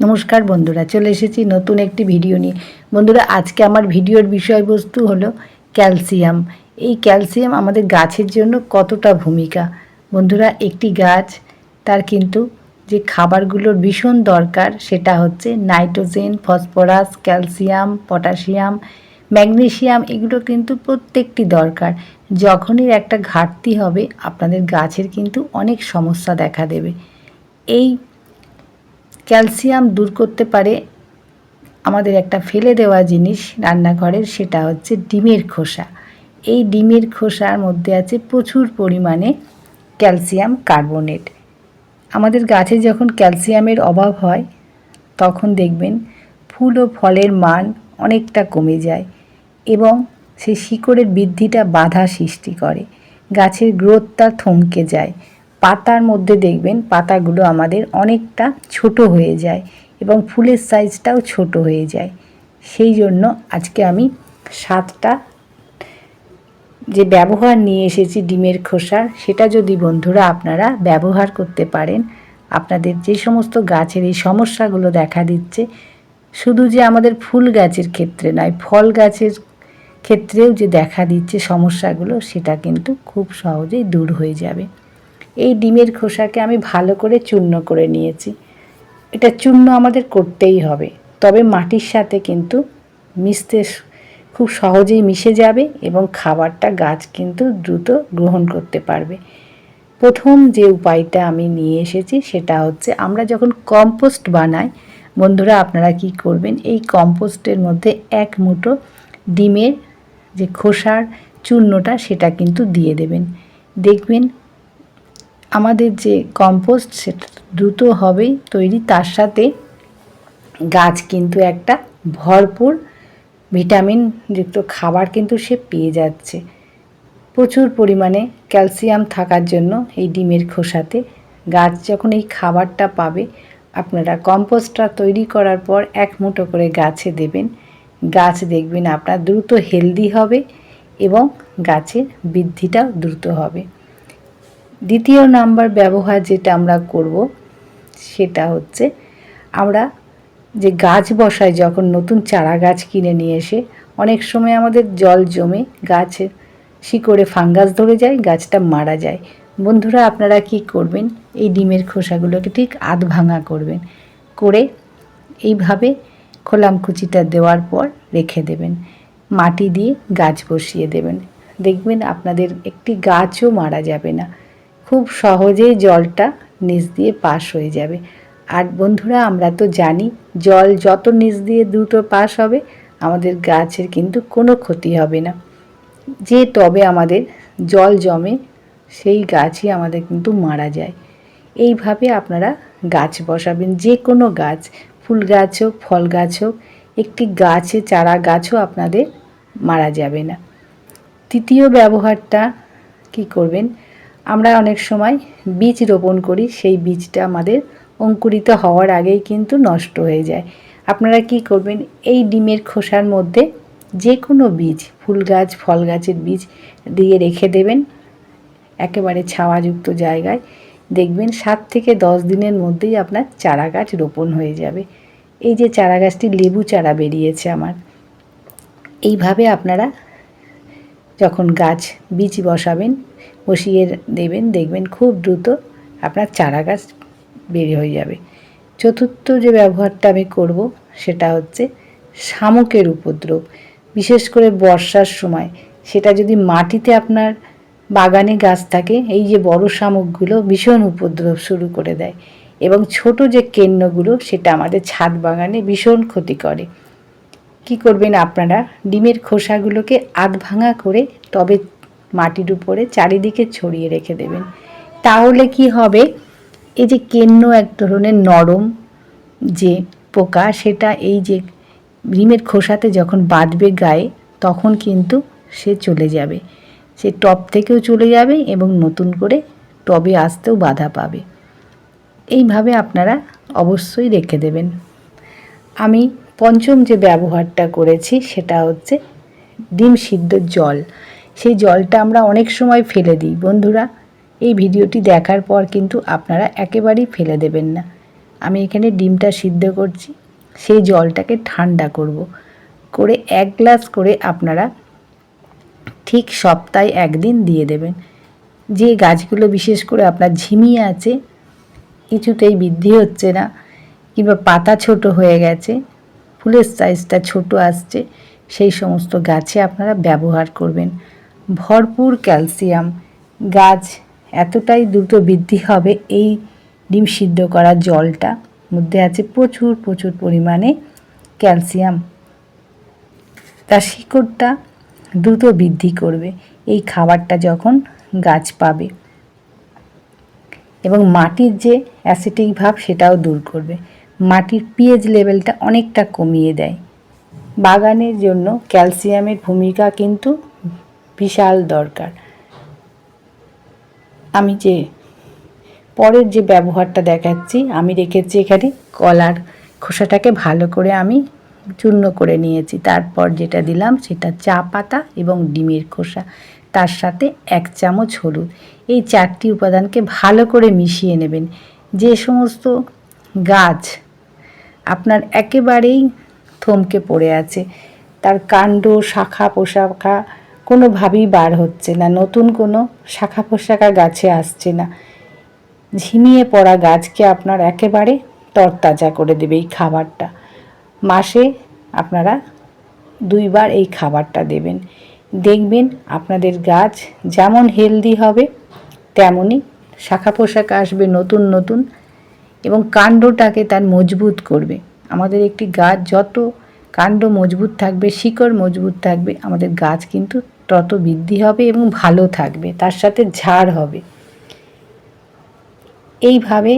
নমস্কার বন্ধুরা, চলে এসেছি নতুন একটি ভিডিও নিয়ে। বন্ধুরা, আজকে আমার ভিডিওর বিষয়বস্তু হলো ক্যালসিয়াম। এই ক্যালসিয়াম আমাদের গাছের জন্য কতটা ভূমিকা? বন্ধুরা, একটি গাছ, তার কিন্তু যে খাবারগুলোর ভীষণ দরকার, সেটা হচ্ছে nitrogen, phosphorus, calcium, potassium magnesium এগুলো কিন্তু প্রত্যেকটি দরকার। যখনই একটা ঘাটতি হবে, আপনাদের গাছের কিন্তু অনেক সমস্যা দেখা দেবে। এই ক্যালসিয়াম দূর করতে পারে আমাদের একটা ফেলে দেওয়া জিনিস রান্নাঘরের, সেটা হচ্ছে ডিমের খোসা। এই ডিমের খোসার মধ্যে আছে প্রচুর পরিমাণে ক্যালসিয়াম কার্বনেট। আমাদের গাছে যখন ক্যালসিয়ামের অভাব হয়, তখন দেখবেন ফুল ও ফলের মান অনেকটা কমে যায় এবং সেই শিকড়ের বৃদ্ধিটা বাধা সৃষ্টি করে। গাছের গ্রোথটা থমকে যায়। পাতার মধ্যে দেখবেন পাতাগুলো আমাদের অনেকটা ছোট হয়ে যায় এবং ফুলের সাইজটাও ছোট হয়ে যায়। সেই জন্য আজকে আমি সাতটা যে ব্যবহার নিয়ে এসেছি ডিমের খোসার সেটা যদি বন্ধুরা আপনারা ব্যবহার করতে পারেন, আপনাদের যে সমস্ত গাছের এই সমস্যাগুলো দেখা দিচ্ছে, শুধু যে আমাদের ফুল গাছের ক্ষেত্রে নয়, ফল গাছের ক্ষেত্রেও যে দেখা দিচ্ছে সমস্যাগুলো, সেটা কিন্তু খুব সহজেই দূর হয়ে যাবে। এই ডিমের খোসাকে আমি ভালো করে চূর্ণ করে নিয়েছি। এটা চূর্ণ আমাদের করতেই হবে। তবে মাটির সাথে কিন্তু মিশতে খুব সহজেই মিশে যাবে এবং খাবারটা গাছ কিন্তু দ্রুত গ্রহণ করতে পারবে। প্রথম যে উপায়টা আমি নিয়ে এসেছি সেটা হচ্ছে আমরা যখন কম্পোস্ট বানাই, বন্ধুরা আপনারা কি করবেন? এই কম্পোস্টের মধ্যে এক মুঠো ডিমের যে খোসার চূর্ণটা সেটা কিন্তু দিয়ে দেবেন। দেখবেন আমাদের যে কম্পোস্ট সেটা দ্রুত হবেই তৈরি। তার সাথে গাছ কিন্তু একটা ভরপুর ভিটামিন যুক্ত খাবার কিন্তু সে পেয়ে যাচ্ছে। প্রচুর পরিমাণে ক্যালসিয়াম থাকার জন্য এই ডিমের খোসাতে গাছ যখন এই খাবারটা পাবে, আপনারা কম্পোস্টটা তৈরি করার পর এক মুঠো করে গাছে দেবেন। গাছ দেখবেন আপনার দ্রুত হেলদি হবে এবং গাছের বৃদ্ধিটাও দ্রুত হবে। দ্বিতীয় নাম্বার ব্যবহার যেটা আমরা করব, সেটা হচ্ছে আমরা যে গাছ বসাই, যখন নতুন চারা গাছ কিনে নিয়ে এসে, অনেক সময় আমাদের জল জমে গাছের শিকড়ে ফাঙ্গাস ধরে যায়, গাছটা মারা যায়। বন্ধুরা, আপনারা কি করবেন? এই ডিমের খোসাগুলোকে ঠিক আধ ভাঙা করবেন। করে এইভাবে খোলামকুচিটা দেওয়ার পর রেখে দেবেন। মাটি দিয়ে গাছ বসিয়ে দেবেন। দেখবেন আপনাদের একটি গাছও মারা যাবে না। খুব সহজেই জলটা নিচ দিয়ে পাস হয়ে যাবে। আর বন্ধুরা, আমরা তো জানি জল যত নিচ দিয়ে দ্রুত পাস হবে, আমাদের গাছের কিন্তু কোনো ক্ষতি হবে না। যে টবে আমাদের জল জমে, সেই গাছই আমাদের কিন্তু মারা যায়। এইভাবে আপনারা গাছ বসাবেন। যে কোনো গাছ, ফুল গাছ হোক, ফল গাছ হোক, একটি গাছে, চারা গাছও আপনাদের মারা যাবে না। তৃতীয় ব্যবহারটা কি করবেন? আমরা অনেক সময় বীজ রোপণ করি, সেই বীজটা আমাদের অঙ্কুরিত হওয়ার আগেই কিন্তু নষ্ট হয়ে যায়। আপনারা কি করবেন, এই ডিমের খোসার মধ্যে যে কোনো বীজ ফুল গাছ ফল গাছের বীজ দিয়ে রেখে দেবেন, একেবারে ছাওয়াযুক্ত জায়গায়। দেখবেন সাত থেকে দশ দিনের মধ্যেই আপনার চারা গাছ রোপণ হয়ে যাবে। এই যে চারা গাছটি লেবু চারা বেরিয়েছে আমার। এইভাবে আপনারা যখন গাছ বীজ বসাবেন বসিয়ে দেবেন, দেখবেন খুব দ্রুত আপনার চারা গাছ বের হয়ে যাবে। চতুর্থ যে ব্যবহারটা আমি করব সেটা হচ্ছে শামুকের উপদ্রব। বিশেষ করে বর্ষার সময় সেটা যদি মাটিতে আপনার বাগানে গাছ থাকে, এই যে বড় শামুকগুলো ভীষণ উপদ্রব শুরু করে দেয় এবং ছোট যে কেন্নগুলো সেটা আমাদের ছাদ বাগানে ভীষণ ক্ষতি করে। কি করবেন আপনারা? ডিমের খোসাগুলোকে আধ ভাঙা করে তবে মাটির উপরে চারিদিকে ছড়িয়ে রেখে দেবেন। তাহলে কি হবে? এই যে কেন্ন এক ধরনের নরম যে পোকা, সেটা এই যে ডিমের খোসাতে যখন বাঁধবে গায়ে, তখন কিন্তু সে চলে যাবে। সে টব থেকেও চলে যাবে এবং নতুন করে টবে আসতেও বাধা পাবে। এইভাবে আপনারা অবশ্যই রেখে দেবেন। আমি পঞ্চম যে ব্যবহারটা করেছি, সেটা হচ্ছে ডিম সিদ্ধ জল। সেই জলটা আমরা অনেক সময় ফেলে দিই। বন্ধুরা, এই ভিডিওটি দেখার পর কিন্তু আপনারা একেবারেই ফেলে দেবেন না। আমি এখানে ডিমটা সিদ্ধ করছি, সেই জলটাকে ঠান্ডা করব। করে এক গ্লাস করে আপনারা ঠিক সপ্তাহে একদিন দিয়ে দেবেন। যে গাছগুলো বিশেষ করে আপনার ঝিমিয়ে আছে, কিছুতেই বৃদ্ধি হচ্ছে না, কিংবা পাতা ছোট হয়ে গেছে, ফুলের সাইজটা ছোট আসছে, সেই সমস্ত গাছে আপনারা ব্যবহার করবেন। ভরপুর ক্যালসিয়াম। গাছ এতটাই দ্রুত বৃদ্ধি হবে এই ডিম সিদ্ধ করা জলটা। মধ্যে আছে প্রচুর প্রচুর পরিমাণে ক্যালসিয়াম। তার শিকড়টা দ্রুত বৃদ্ধি করবে এই খাবারটা যখন গাছ পাবে। এবং মাটির যে অ্যাসিটিক ভাব সেটাও দূর করবে। মাটির পিএইচ লেভেলটা অনেকটা কমিয়ে দেয়। বাগানের জন্য ক্যালসিয়ামের ভূমিকা কিন্তু দরকার। আমি যে পরের যে ব্যবহারটা দেখাচ্ছি, আমি রেখেছি এখানে কলার খোসাটাকে ভালো করে আমি চূর্ণ করে নিয়েছি। তারপর যেটা দিলাম সেটা চা পাতা এবং ডিমের খোসা। তার সাথে এক চামচ হলুদ। এই চারটি উপাদানকে ভালো করে মিশিয়ে নেবেন। যে সমস্ত গাছ আপনার একেবারেই থমকে পড়ে আছে, তার কাণ্ড, শাখা, পোশাখা কোনোভাবেই বার হচ্ছে না, নতুন কোনো শাখা পোশাখা গাছে আসছে না। ঝিমিয়ে পড়া গাছকে আপনার একেবারে তরতাজা করে দেবে এই খাবারটা। মাসে আপনারা দুইবার এই খাবারটা দেবেন। দেখবেন আপনাদের গাছ যেমন হেলদি হবে, তেমনই শাখা পোশাক আসবে নতুন নতুন এবং কাণ্ডটাকে তার মজবুত করবে। আমাদের একটি গাছ যত কাণ্ড মজবুত থাকবে, শিকড় মজবুত থাকবে, আমাদের গাছ কিন্তু তত বৃদ্ধি হবে এবং ভালো থাকবে, তার সাথে ঝাড় হবে। এইভাবে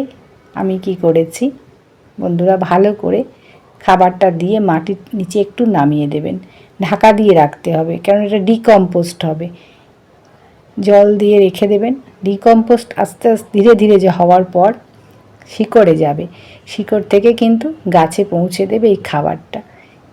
আমি কি করেছি? বন্ধুরা, ভালো করে খাবারটা দিয়ে মাটির নিচে একটু নামিয়ে দেবেন। ঢাকা দিয়ে রাখতে হবে, কারণ এটা ডিকম্পোস্ট হবে। জল দিয়ে রেখে দেবেন। ডিকম্পোস্ট আস্তে আস্তে, ধীরে ধীরে যে হওয়ার পর শিকড়ে যাবে। শিকড় থেকে কিন্তু গাছে পৌঁছে দেবে এই খাবারটা।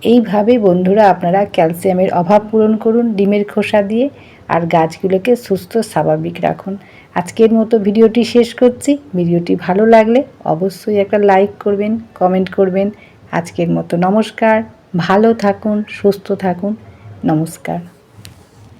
এইভাবে বন্ধুরা আপনারা ক্যালসিয়ামের অভাব পূরণ করুন, ডিমের খোসা দিয়ে, আর গাছগুলোকে সুস্থ, স্বাভাবিক রাখুন। আজকের মতো ভিডিওটি শেষ করছি। ভিডিওটি ভালো লাগলে অবশ্যই একটা লাইক করবেন, কমেন্ট করবেন। আজকের মতো নমস্কার। ভালো থাকুন, সুস্থ থাকুন। নমস্কার।